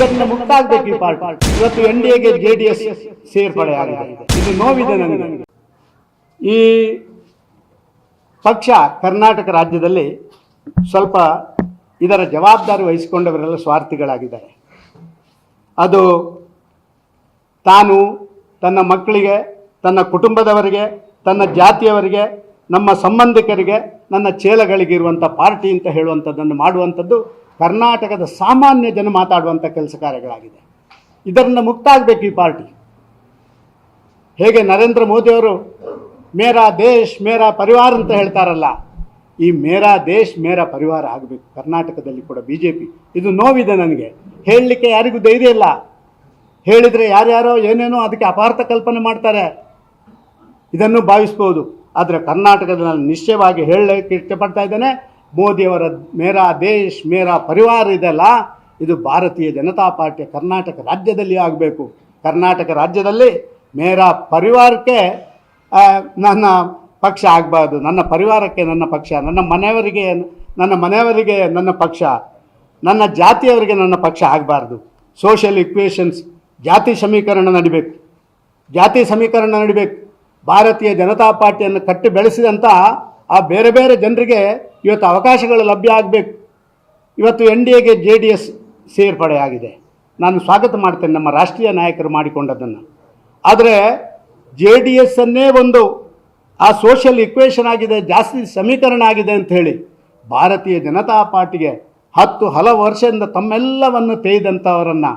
ಇದರಿಂದ ಮುಕ್ತಾಗಬೇಕು ಈ ಪಾರ್ಟಿ. ಇವತ್ತು ಎನ್ ಡಿ ಎಗೆ ಜೆ ಡಿ ಎಸ್ ಸೇರ್ಪಡೆ ಆಗಿದೆ. ಇದು ನೋವಿದೆ ನನಗೆ. ಈ ಪಕ್ಷ ಕರ್ನಾಟಕ ರಾಜ್ಯದಲ್ಲಿ ಸ್ವಲ್ಪ ಇದರ ಜವಾಬ್ದಾರಿ ವಹಿಸಿಕೊಂಡವರೆಲ್ಲ ಸ್ವಾರ್ಥಿಗಳಾಗಿದ್ದಾರೆ. ಅದು ತಾನು ತನ್ನ ಮಕ್ಕಳಿಗೆ, ತನ್ನ ಕುಟುಂಬದವರಿಗೆ, ತನ್ನ ಜಾತಿಯವರಿಗೆ, ನಮ್ಮ ಸಂಬಂಧಿಕರಿಗೆ, ನನ್ನ ಚೇಲಗಳಿಗೆ ಇರುವಂಥ ಪಾರ್ಟಿ ಅಂತ ಹೇಳುವಂಥದ್ದನ್ನು ಮಾಡುವಂಥದ್ದು ಕರ್ನಾಟಕದ ಸಾಮಾನ್ಯ ಜನ ಮಾತಾಡುವಂಥ ಕೆಲಸ ಕಾರ್ಯಗಳಾಗಿದೆ. ಇದರಿಂದ ಮುಕ್ತ ಆಗಬೇಕು ಈ ಪಾರ್ಟಿ. ಹೇಗೆ ನರೇಂದ್ರ ಮೋದಿಯವರು ಮೇರಾ ದೇಶ್ ಮೇರಾ ಪರಿವಾರ ಅಂತ ಹೇಳ್ತಾರಲ್ಲ, ಈ ಮೇರಾ ದೇಶ್ ಮೇರಾ ಪರಿವಾರ ಆಗಬೇಕು. ಕರ್ನಾಟಕದಲ್ಲಿ ಕೂಡ ಬಿ ಜೆ ಪಿ ಇದು ನೋವಿದೆ ನನಗೆ. ಹೇಳಲಿಕ್ಕೆ ಯಾರಿಗೂ ಧೈರ್ಯ ಇಲ್ಲ. ಹೇಳಿದರೆ ಯಾರ್ಯಾರೋ ಏನೇನೋ ಅದಕ್ಕೆ ಅಪಾರ್ಥ ಕಲ್ಪನೆ ಮಾಡ್ತಾರೆ. ಇದನ್ನು ಭಾವಿಸ್ಬೋದು. ಆದರೆ ಕರ್ನಾಟಕದ ನಾನು ನಿಶ್ಚಯವಾಗಿ ಹೇಳಲಿಕ್ಕೆ ಇಷ್ಟಪಡ್ತಾ ಇದ್ದೇನೆ. ಮೋದಿಯವರ ಮೇರಾ ದೇಶ್, ಮೇರಾ ಪರಿವಾರ ಇದೆಲ್ಲ ಇದು ಭಾರತೀಯ ಜನತಾ ಪಾರ್ಟಿಯ ಕರ್ನಾಟಕ ರಾಜ್ಯದಲ್ಲಿ ಆಗಬೇಕು. ಕರ್ನಾಟಕ ರಾಜ್ಯದಲ್ಲಿ ಮೇರಾ ಪರಿವಾರಕ್ಕೆ ನನ್ನ ಪಕ್ಷ ಆಗಬಾರ್ದು. ನನ್ನ ಪರಿವಾರಕ್ಕೆ ನನ್ನ ಪಕ್ಷ, ನನ್ನ ಮನೆಯವರಿಗೆ ನನ್ನ ಮನೆಯವರಿಗೆ ನನ್ನ ಪಕ್ಷ, ನನ್ನ ಜಾತಿಯವರಿಗೆ ನನ್ನ ಪಕ್ಷ ಆಗಬಾರ್ದು. ಸೋಷಿಯಲ್ ಇಕ್ವೇಷನ್ಸ್ ಜಾತಿ ಸಮೀಕರಣ ನಡಿಬೇಕು. ಜಾತಿ ಸಮೀಕರಣ ನಡಿಬೇಕು. ಭಾರತೀಯ ಜನತಾ ಪಾರ್ಟಿಯನ್ನು ಕಟ್ಟಿ ಬೆಳೆಸಿದಂಥ ಆ ಬೇರೆ ಬೇರೆ ಜನರಿಗೆ ಇವತ್ತು ಅವಕಾಶಗಳು ಲಭ್ಯ ಆಗಬೇಕು. ಇವತ್ತು ಎನ್ ಡಿ ಎಗೆ ಜೆ ಡಿ ಎಸ್ ಸೇರ್ಪಡೆಯಾಗಿದೆ ನಾನು ಸ್ವಾಗತ ಮಾಡ್ತೇನೆ ನಮ್ಮ ರಾಷ್ಟ್ರೀಯ ನಾಯಕರು ಮಾಡಿಕೊಂಡದನ್ನು. ಆದರೆ ಜೆ ಡಿ ಎಸ್ಸನ್ನೇ ಒಂದು ಆ ಸೋಷಿಯಲ್ ಇಕ್ವೇಷನ್ ಆಗಿದೆ, ಜಾಸ್ತಿ ಸಮೀಕರಣ ಆಗಿದೆ ಅಂತ ಹೇಳಿ ಭಾರತೀಯ ಜನತಾ ಪಾರ್ಟಿಗೆ ಹತ್ತು ಹಲವು ವರ್ಷದಿಂದ ತಮ್ಮೆಲ್ಲವನ್ನು ತೆಗೆದಂಥವರನ್ನು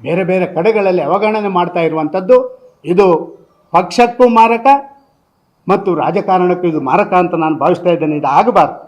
ಬೇರೆ ಬೇರೆ ಕಡೆಗಳಲ್ಲಿ ಅವಗಣನೆ ಮಾಡ್ತಾ ಇರುವಂಥದ್ದು, ಇದು ಪಕ್ಷಕ್ಕೂ ಮಾರಕ ಮತ್ತು ರಾಜಕಾರಣಕ್ಕೂ ಇದು ಮಾರಕ ಅಂತ ನಾನು ಭಾವಿಸ್ತಾ ಇದ್ದೇನೆ. ಇದು ಆಗಬಾರ್ದು